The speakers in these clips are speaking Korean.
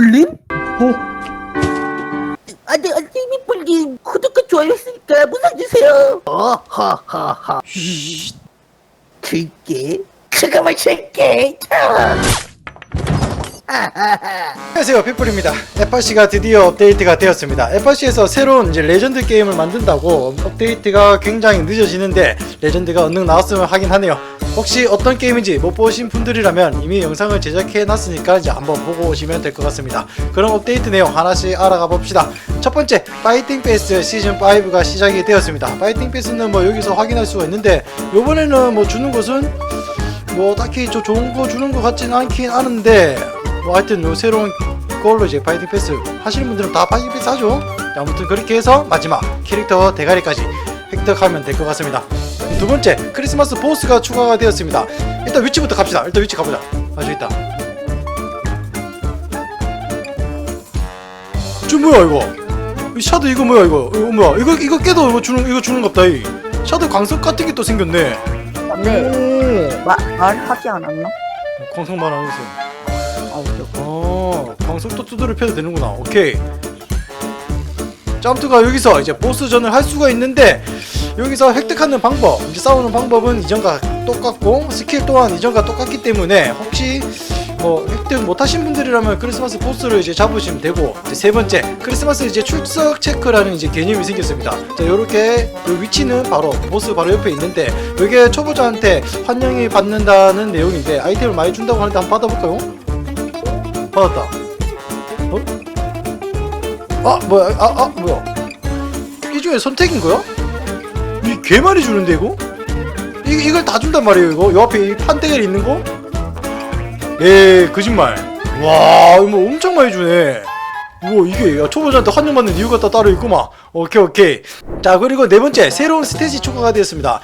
삐뿔님? 안돼 안돼 삐뿔님 구독과 좋아요 했으니까 무상주세요. 어하하하. 쉿 그게. 그거만 줄게. 안녕하세요 pit불입니다. FRC가 드디어 업데이트가 되었습니다. FRC에서 새로운 이제 레전드 게임을 만든다고 업데이트가 굉장히 늦어지는데 레전드가 얼른 나왔으면 하긴 하네요 혹시 어떤 게임인지 못 보신 분들이라면 이미 영상을 제작해 놨으니까 이제 한번 보고 오시면 될 것 같습니다. 그럼 업데이트 내용 하나씩 알아가 봅시다. 첫 번째 파이팅 패스 시즌 5가 시작이 되었습니다. 파이팅 패스는 뭐 여기서 확인할 수가 있는데 요번에는 뭐 주는 것은 뭐 딱히 저 좋은 거 주는 것 같진 않긴 않은데 뭐 하여튼 요 새로운 걸로 이제 파이팅 패스 하시는 분들은 다 파이팅 패스 하죠. 아무튼 그렇게 해서 마지막 캐릭터 대가리까지 획득하면 될 것 같습니다 두 번째 크리스마스 보스가 추가가 되었습니다 일단 위치부터 갑시다 일단 위치 가보자 아 저기 있다 저 뭐야 이거 이 샤드 이거 뭐야 이거 이거 뭐야 이거 이거 깨도 이거 주는 이거 주는 갑다 이 샤드 광석 같은 게 또 생겼네 네. 마, 말하지 않았나? 광석만 안 했어 아, 오케이. 어, 광석도 두드려 펴도 되는구나. 오케이. 점투가 여기서 이제 보스전을 할 수가 있는데 여기서 획득하는 방법, 이제 싸우는 방법은 이전과 똑같고 스킬 또한 이전과 똑같기 때문에 혹시 뭐 획득 못하신 분들이라면 크리스마스 보스를 이제 잡으시면 되고 이제 세 번째 크리스마스 이제 출석 체크라는 이제 개념이 생겼습니다. 자 이렇게 요 위치는 바로 보스 바로 옆에 있는데 이게 초보자한테 환영이 받는다는 내용인데 아이템을 많이 준다고 하는데 한번 받아볼까요? 받았다. 어? 아 뭐야? 아, 아 뭐야? 이 중에 선택인 거야? 이 개말이 주는데 이거? 이, 이걸 다 준단 말이에요 이거? 요 앞에 이 판때기에 있는 거? 에 거짓말. 와 이거 뭐 엄청 많이 주네. 뭐 이게 야, 초보자한테 환영 받는 이유가 또 따로 있구만. 오케이 오케이. 자 그리고 네 번째 새로운 스탯이 추가가 되었습니다.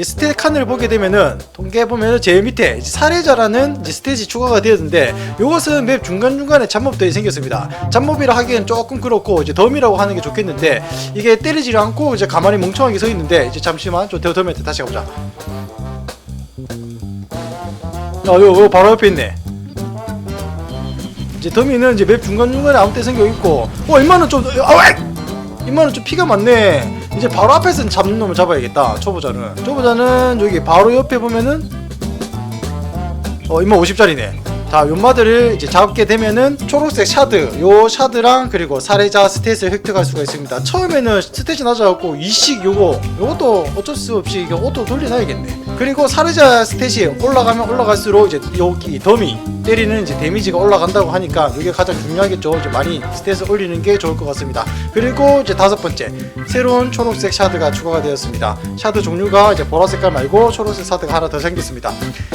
이제 스탯 칸을 보게 되면은 통계 보면은 제일 밑에 사례자라는 스탯이 추가가 되었는데 이것은 맵 중간 중간에 잡몹들이 생겼습니다. 잡몹이라 하기엔 조금 그렇고 이제 덤이라고 하는 게 좋겠는데 이게 때리지 않고 이제 가만히 멍청하게 서 있는데 이제 잠시만 좀 더, 덤한테 다시 가보자. 아 이거, 이거 바로 옆에 있네. 이제 더미는 이제 맵 중간 중간에 아무 때 생겨 있고 어 임마는 좀 아왜 임마는 좀 피가 많네. 이제 바로 앞에서 잡는 놈을 잡아야겠다. 초보자는. 초보자는 여기 바로 옆에 보면은 어 임마 50짜리네. 자, 요마들을 이제 잡게 되면은 초록색 샤드, 요 샤드랑 그리고 사례자 스탯을 획득할 수가 있습니다. 처음에는 스탯이 낮아갖고 이식 요거, 요것도 어쩔 수 없이 오토 돌려놔야겠네. 그리고 사례자 스탯이 올라가면 올라갈수록 이제 여기 더미 때리는 이제 데미지가 올라간다고 하니까 이게 가장 중요하겠죠. 이제 많이 스탯을 올리는 게 좋을 것 같습니다. 그리고 이제 다섯 번째, 새로운 초록색 샤드가 추가가 되었습니다. 샤드 종류가 이제 보라 색깔 말고 초록색 샤드가 하나 더 생겼습니다.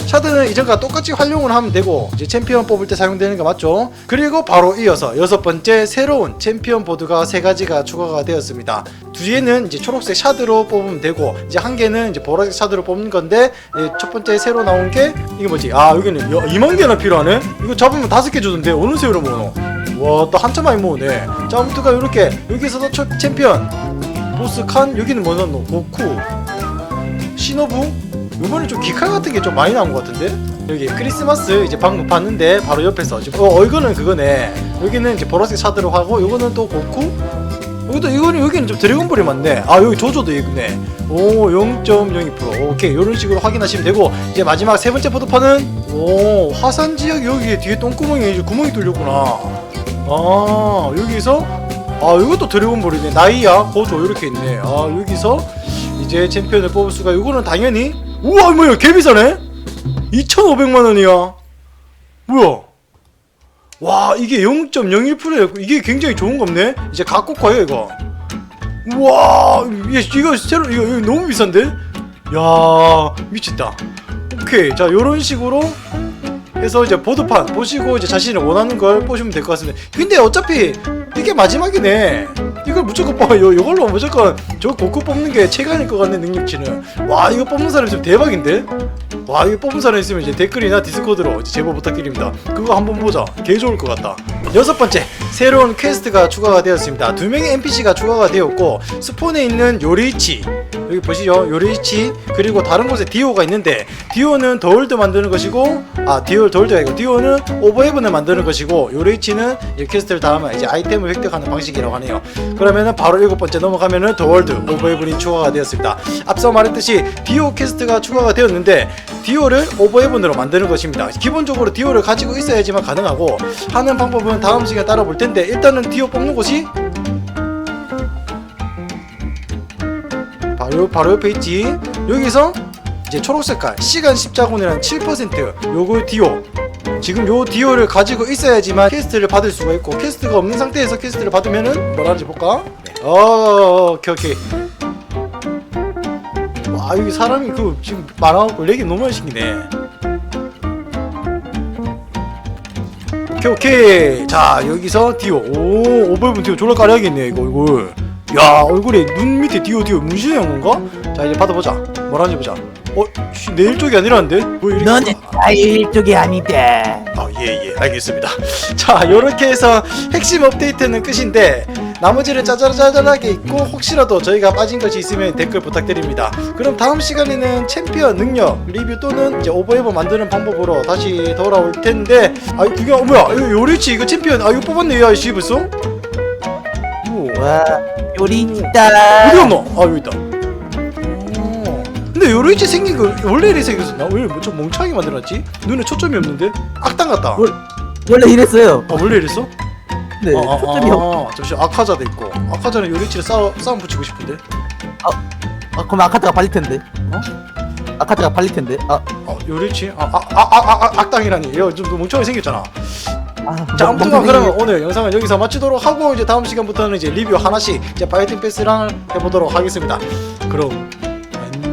샤드는 이전과 똑같이 활용을 하면 되고 이제 챔피언 뽑을 때 사용되는 거 맞죠? 그리고 바로 이어서 여섯 번째 새로운 챔피언 보드가 세 가지가 추가가 되었습니다. 뒤에는 이제 초록색 샤드로 뽑으면 되고 이제 한 개는 이제 보라색 샤드로 뽑는 건데 예, 첫 번째 새로 나온 게 이게 뭐지? 아 여기는 야, 2만 개나 필요하네? 이거 잡으면 다섯 개 주던데 어느 새우로 모으노? 와, 또 한참 많이 모으네. 자, 아무튼가 이렇게 여기서도 첫 챔피언 보스 칸 여기는 뭐 넣노? 고쿠 시노부 이번에 좀 기칼 같은 게 좀 많이 나온 것 같은데 여기 크리스마스 이제 방금 봤는데 바로 옆에서 지금 어, 어 이거는 그거네 여기는 이제 보라색 샤드로 하고 이거는 또 고쿠 여기도 이거는 여기는 좀 드래곤볼이 많네. 아 여기 조조도 있네. 오 0.02% 오케이 이런 식으로 확인하시면 되고 이제 마지막 세 번째 포도판은 오 화산 지역 여기 뒤에 똥구멍에 이제 구멍이 뚫렸구나. 아 여기서? 아 이것도 드래곤볼이네. 나이야 고조 이렇게 있네. 아 여기서 이제 챔피언을 뽑을 수가 이거는 당연히? 우와 뭐야 개 비싸네? 2,500만 원이야. 뭐야 와 이게 0.01%야 이게 굉장히 좋은 겁네. 이제 각국화요 이거. 우와 이거 새로 이거, 이거 너무 비싼데? 야 미쳤다. 오케이 자 요런 식으로 해서 이제 보드판 보시고 이제 자신이 원하는 걸 보시면 될 것 같습니다. 근데 어차피 이게 마지막이네 이걸 무조건 뽑아 요 이걸로 무조건 저 고쿠 뽑는 게 체감일 것 같네 능력치는. 와 이거 뽑는 사람 있으면 대박인데? 와 이거 뽑은 사람 있으면 이제 댓글이나 디스코드로 제보 부탁드립니다. 그거 한번 보자. 개 좋을 것 같다. 여섯 번째 새로운 퀘스트가 추가가 되었습니다. 두 명의 NPC가 추가가 되었고 스폰에 있는 요리치 여기 보시죠. 요리치 그리고 다른 곳에 디오가 있는데 디오는 더월드 만드는 것이고 아 디오 더월드가 아니고 디오는 오버헤븐을 만드는 것이고 요리치는 이 퀘스트를 다 하면 이제 아이템을 획득하는 방식이라고 하네요. 그러면은 바로 일곱 번째 넘어가면은 더월드 오버헤븐이 추가가 되었습니다. 앞서 말했듯이 디오 퀘스트가 추가가 되었는데 디오를 오버헤븐으로 만드는 것입니다. 기본적으로 디오를 가지고 있어야지만 가능하고 하는 방법은 다음 시간에 따라 볼 텐데 일단은 디오 뽑는 곳이 바로 바로 옆에 있지. 여기서 이제 초록 색깔 시간 십자군이라는 7% 요거 디오. 지금 요 디오를 가지고 있어야지만 퀘스트를 받을 수가 있고 퀘스트가 없는 상태에서 퀘스트를 받으면은 뭐라는지 볼까? 어, 오케이 오케이. 와 여기 사람이 그 지금 많아갖고 렉이 너무 많이 생기네. 오케이 오케이. 자 여기서 디오. 오 오버분 디오 졸라 까려야겠네 이거 얼굴. 야 얼굴에 눈 밑에 디오 디오 문신한 건가? 자 이제 받아보자. 뭐라는지 보자. 어, 씨, 내일 쪽이 아니라는데? 뭐 이렇게? 너는 나의 쪽이 아니다. 아, 예, 예, 알겠습니다. 자, 요렇게 해서 핵심 업데이트는 끝인데, 나머지를 짜잘짜잘하게 있고, 혹시라도 저희가 빠진 것이 있으면 댓글 부탁드립니다. 그럼 다음 시간에는 챔피언 능력 리뷰 또는 이제 오버헤버 만드는 방법으로 다시 돌아올 텐데, 아, 그게, 어, 뭐야, 요리치, 이거 챔피언, 아, 이거 뽑았네, 야, 씨, 벌써? 오, 와 요리 어디 있다. 갔노? 아, 여기 있다. 오. 근데 요리치 생긴 거 원래 이래 생겼었나? 왜뭐좀 멍청하게 만들었지? 눈에 초점이 없는데? 악당 같다. 뭘- 원래 이랬어요. 아 원래 이랬어? 네 아, 아, 초점이 없. 아, 잠시 아카자도 있고 아카자는 요리치를 싸 싸움 붙이고 싶은데 아 그럼 아카타가 발릴 텐데. 어? 아카타가 발릴 텐데. 아, 어 요리치 아아아아 아, 아, 아, 악당이라니 너무 멍청하게 생겼잖아 아 자 아무튼 멍- 그러면 오늘 영상은 여기서 마치도록 하고 이제 다음 시간부터는 이제 리뷰 하나씩 이제 파이팅 패스랑 해보도록 하겠습니다. 그럼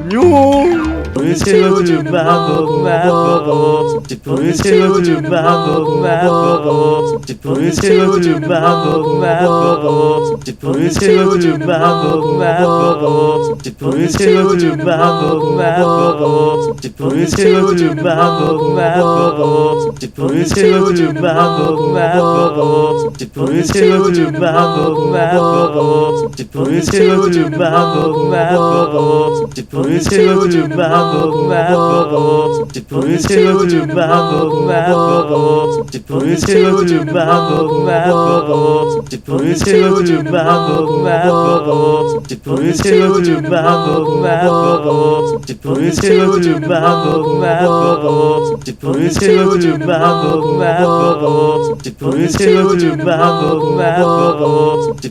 안녕 불을 채워준 마법 마법 불을 채워준 마법 마법 불을 채워준 마법 마법 불을 채워준 마법 마법 불을 채워준 마법 마법 불을 채워준 마법 마법 불을 채워준 마법 마법 불을 채워준 마법 마법 불을 채워준 마법 마법 불을 채워준 마법 마법 불을 채워준 마법 마법 불을 채워준 마법 마법 불을 채워준 마법 마법 불을 채워준 마법 마법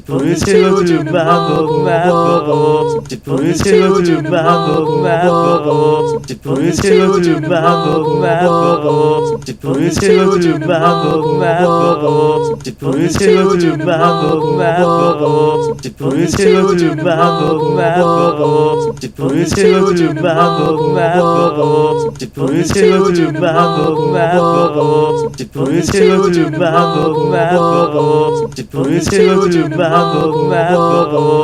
불을 채워준 마법 마법 불을 채워준 마법 마법 불을 채워준 마법 마법 불을 채워준 마법 마법 불을 채워준 마법 마법 불을 채워준 마법 마법 불을 채워준 마법 마법 불을 채워준 마법 마법 불을 채워준 마법 마법 불을 채워준 마법 마법 불을 채워준 마법 마법 불을 채워준 마법 마법 불을 채워준 마법 마법